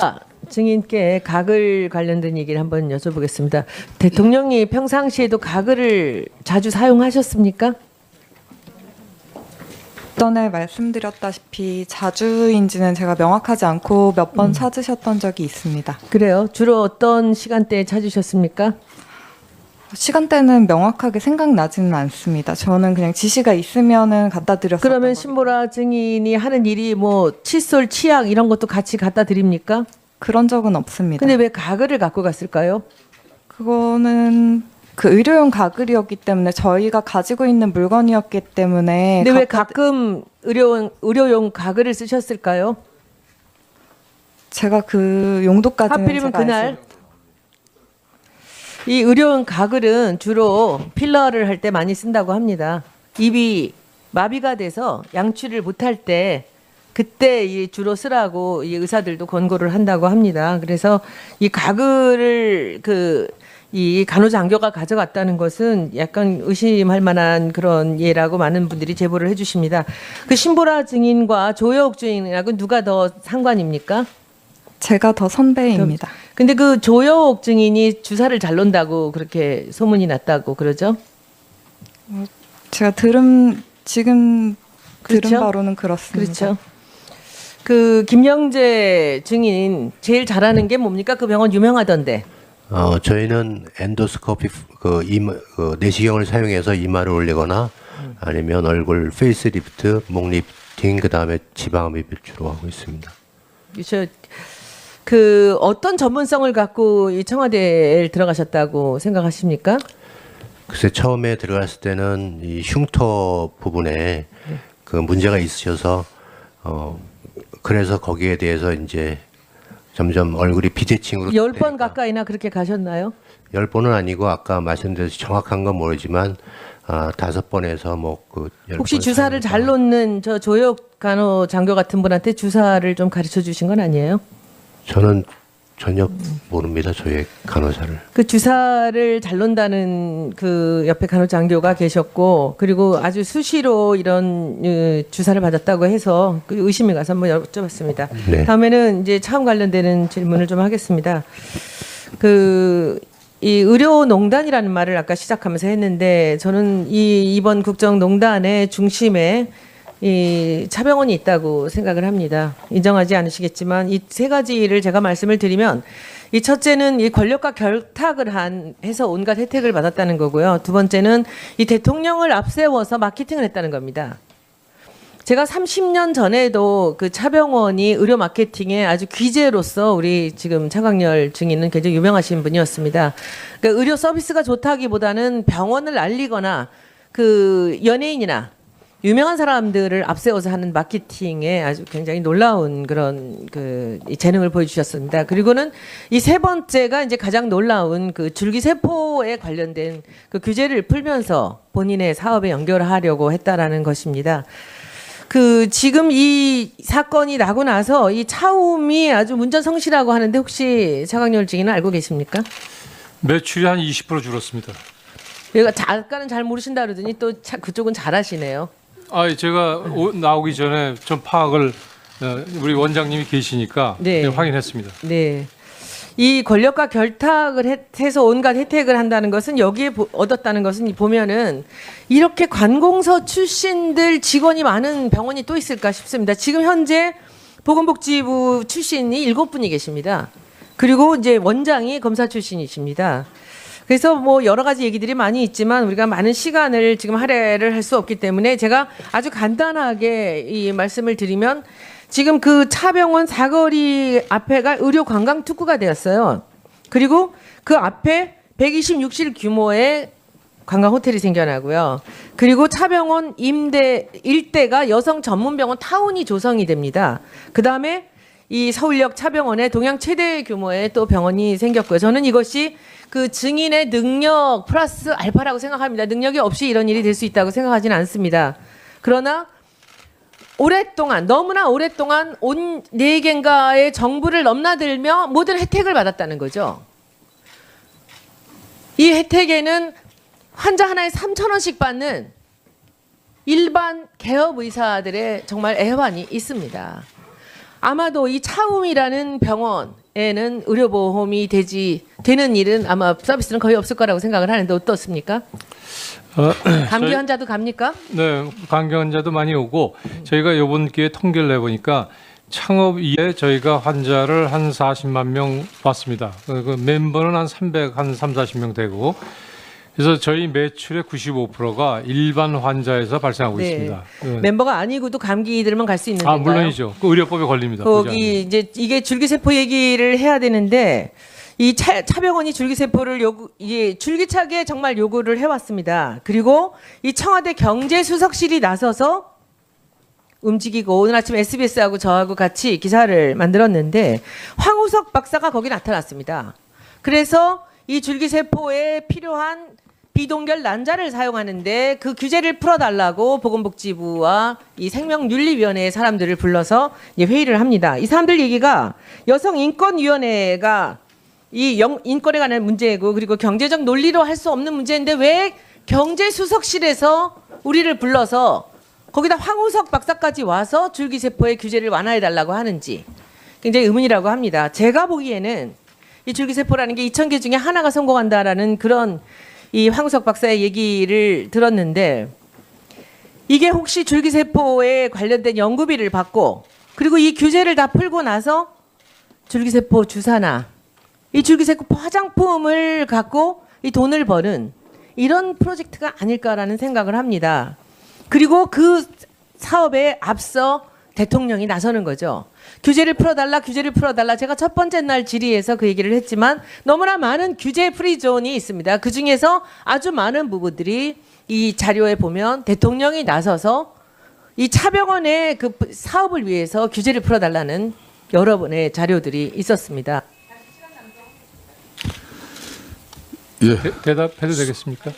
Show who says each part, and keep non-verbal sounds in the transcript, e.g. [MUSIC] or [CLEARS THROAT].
Speaker 1: 아, 증인께 가글 관련된 얘기를 한번 여쭤보겠습니다. 대통령이 평상시에도 가글을 자주 사용하셨습니까?
Speaker 2: 전에 말씀드렸다시피 자주인지는 제가 명확하지 않고 몇번 찾으셨던 적이 있습니다.
Speaker 1: 그래요. 주로 어떤 시간대에 찾으셨습니까?
Speaker 2: 시간대는 명확하게 생각나지는 않습니다. 저는 그냥 지시가 있으면은 갖다 드렸었던
Speaker 1: 그러면 신보라 증인이 하는 일이 뭐 칫솔, 치약 이런 것도 같이 갖다 드립니까?
Speaker 2: 그런 적은 없습니다.
Speaker 1: 근데 왜 가글을 갖고 갔을까요?
Speaker 2: 그거는 그 의료용 가글이었기 때문에 저희가 가지고 있는 물건이었기 때문에
Speaker 1: 근데 왜 가끔 의료용, 의료용 가글을 쓰셨을까요?
Speaker 2: 제가 그 용도까지는
Speaker 1: 하필이면
Speaker 2: 제가
Speaker 1: 그날
Speaker 2: 알지
Speaker 1: 이 의료용 가글은 주로 필러를 할 때 많이 쓴다고 합니다. 입이 마비가 돼서 양치를 못할 때 그때 이 주로 쓰라고 이 의사들도 권고를 한다고 합니다. 그래서 이 가글을 그 이 간호장교가 가져갔다는 것은 약간 의심할 만한 그런 예라고 많은 분들이 제보를 해주십니다. 그 신보라 증인과 조여옥 증인하고 누가 더 상관입니까?
Speaker 2: 제가 더 선배입니다.
Speaker 1: 근데 그 조여옥 증인이 주사를 잘 논다고 그렇게 소문이 났다고 그러죠?
Speaker 2: 제가 들은 지금
Speaker 1: 그렇죠?
Speaker 2: 들은 바로는 그렇습니다.
Speaker 1: 그렇죠. 그 김영재 증인 제일 잘하는 게 뭡니까? 그 병원 유명하던데.
Speaker 3: 어, 저희는 엔도스코피 그 이마 그 내시경을 사용해서 이마를 올리거나 아니면 얼굴 페이스리프트, 목 리프팅 그다음에 지방 흡입을 주로 하고 있습니다.
Speaker 1: 저 그 어떤 전문성을 갖고 이 청와대에 들어가셨다고 생각하십니까?
Speaker 3: 글쎄 처음에 들어갔을 때는 이 흉터 부분에 그 문제가 있으셔서 어 그래서 거기에 대해서 이제 점점 얼굴이 비대칭으로
Speaker 1: 열 번 가까이나 그렇게 가셨나요?
Speaker 3: 열 번은 아니고 아까 말씀드렸듯이 정확한 건 모르지만 아 다섯 번에서 뭐그
Speaker 1: 혹시 주사를 잘 놓는 저 조여옥 간호 장교 같은 분한테 주사를 좀 가르쳐 주신 건 아니에요?
Speaker 3: 저는 전혀 모릅니다 저의 간호사를
Speaker 1: 그 주사를 잘 논다는 그 옆에 간호장교가 계셨고 그리고 아주 수시로 이런 어, 주사를 받았다고 해서 그 의심이 가서 한번 여쭤봤습니다.
Speaker 3: 네.
Speaker 1: 다음에는 이제 차원 관련되는 질문을 좀 하겠습니다. 그 이 의료농단이라는 말을 아까 시작하면서 했는데 저는 이 이번 국정농단의 중심에 이 차병원이 있다고 생각을 합니다. 인정하지 않으시겠지만 이 세 가지를 제가 말씀을 드리면 이 첫째는 이 권력과 결탁을 한 해서 온갖 혜택을 받았다는 거고요. 두 번째는 이 대통령을 앞세워서 마케팅을 했다는 겁니다. 제가 30년 전에도 그 차병원이 의료 마케팅의 아주 귀재로서 우리 지금 차광열 증인은 굉장히 유명하신 분이었습니다. 그러니까 의료 서비스가 좋다기보다는 병원을 알리거나 그 연예인이나 유명한 사람들을 앞세워서 하는 마케팅에 아주 굉장히 놀라운 그런 그 재능을 보여주셨습니다. 그리고는 이 세 번째가 이제 가장 놀라운 그 줄기세포에 관련된 그 규제를 풀면서 본인의 사업에 연결하려고 했다라는 것입니다. 그 지금 이 사건이 나고 나서 이 차움이 아주 문전성시라고 하는데 혹시 차광열 증인은 알고 계십니까?
Speaker 4: 매출이 한 20% 줄었습니다.
Speaker 1: 얘가 작가는 잘 모르신다 그러더니 또 차, 그쪽은 잘하시네요.
Speaker 4: 아, 제가 오- 나오기 전에 좀 파악을 어, 우리 원장님이 계시니까
Speaker 1: 네.
Speaker 4: 네, 확인했습니다.
Speaker 1: 네. 이 권력과 결탁을 해- 해서 온갖 혜택을 한다는 것은 여기에 보- 얻었다는 것은 보면은 이렇게 관공서 출신들 직원이 많은 병원이 또 있을까 싶습니다. 지금 현재 보건복지부 출신이 일곱 분이 계십니다. 그리고 이제 원장이 검사 출신이십니다. 그래서 뭐 여러 가지 얘기들이 많이 있지만 우리가 많은 시간을 지금 할애를 할 수 없기 때문에 제가 아주 간단하게 이 말씀을 드리면 지금 그 차병원 사거리 앞에가 의료 관광 특구가 되었어요. 그리고 그 앞에 126실 규모의 관광 호텔이 생겨나고요. 그리고 차병원 임대 일대가 여성 전문 병원 타운이 조성이 됩니다. 그 다음에 이 서울역 차병원에 동양 최대 규모의 또 병원이 생겼고요. 저는 이것이 그 증인의 능력 플러스 알파라고 생각합니다. 능력이 없이 이런 일이 될 수 있다고 생각하지는 않습니다. 그러나 오랫동안 너무나 오랫동안 온 네 개인가의 정부를 넘나들며 모든 혜택을 받았다는 거죠. 이 혜택에는 환자 하나에 3천 원씩 받는 일반 개업 의사들의 정말 애환이 있습니다. 아마도 이 차움이라는 병원에는 의료보험이 되지 되는 일은 아마 서비스는 거의 없을 거라고 생각을 하는데 어떻습니까?
Speaker 4: 어,
Speaker 1: 감기 [CLEARS THROAT]
Speaker 4: 저희-
Speaker 1: 환자도 갑니까?
Speaker 4: 네, 감기 환자도 많이 오고 저희가 이번 기회에 통계를 내보니까 창업 이후에 저희가 환자를 한 40만 명 봤습니다. 그, 그 멤버는 한 300, 한 3, 40명 되고 그래서 저희 매출의 95%가 일반 환자에서 발생하고
Speaker 1: 네.
Speaker 4: 있습니다. 네.
Speaker 1: 멤버가 아니고도 감기 들면 갈 수 있는
Speaker 4: 아,
Speaker 1: 건가요?
Speaker 4: 물론이죠. 그 의료법에 걸립니다.
Speaker 1: 거기 이제 이게 줄기세포 얘기를 해야 되는데 이 차, 차병원이 줄기세포를 요구 이게 줄기차게 정말 요구를 해왔습니다. 그리고 이 청와대 경제수석실이 나서서 움직이고 오늘 아침 SBS하고 저하고 같이 기사를 만들었는데 황우석 박사가 거기 나타났습니다. 그래서 이 줄기세포에 필요한 비동결 난자를 사용하는데 그 규제를 풀어달라고 보건복지부와 이 생명윤리위원회의 사람들을 불러서 회의를 합니다. 이 사람들 얘기가 여성인권위원회가 이 영- 인권에 관한 문제고 그리고 경제적 논리로 할 수 없는 문제인데 왜 경제수석실에서 우리를 불러서 거기다 황우석 박사까지 와서 줄기세포의 규제를 완화해 달라고 하는지 굉장히 의문이라고 합니다. 제가 보기에는 이 줄기세포라는 게 2천 개 중에 하나가 성공한다라는 그런 이 황우석 박사의 얘기를 들었는데 이게 혹시 줄기세포에 관련된 연구비를 받고 그리고 이 규제를 다 풀고 나서 줄기세포 주사나 이 줄기세포 화장품을 갖고 이 돈을 버는 이런 프로젝트가 아닐까라는 생각을 합니다. 그리고 그 사업에 앞서 대통령이 나서는 거죠. 규제를 풀어달라, 규제를 풀어달라. 제가 첫 번째 날 질의에서 그 얘기를 했지만 너무나 많은 규제 프리존이 있습니다. 그 중에서 아주 많은 부분들이 이 자료에 보면 대통령이 나서서 이 차병원의 그 사업을 위해서 규제를 풀어달라는 여러 번의 자료들이 있었습니다.
Speaker 5: 예,
Speaker 4: 대, 대답해도 되겠습니까?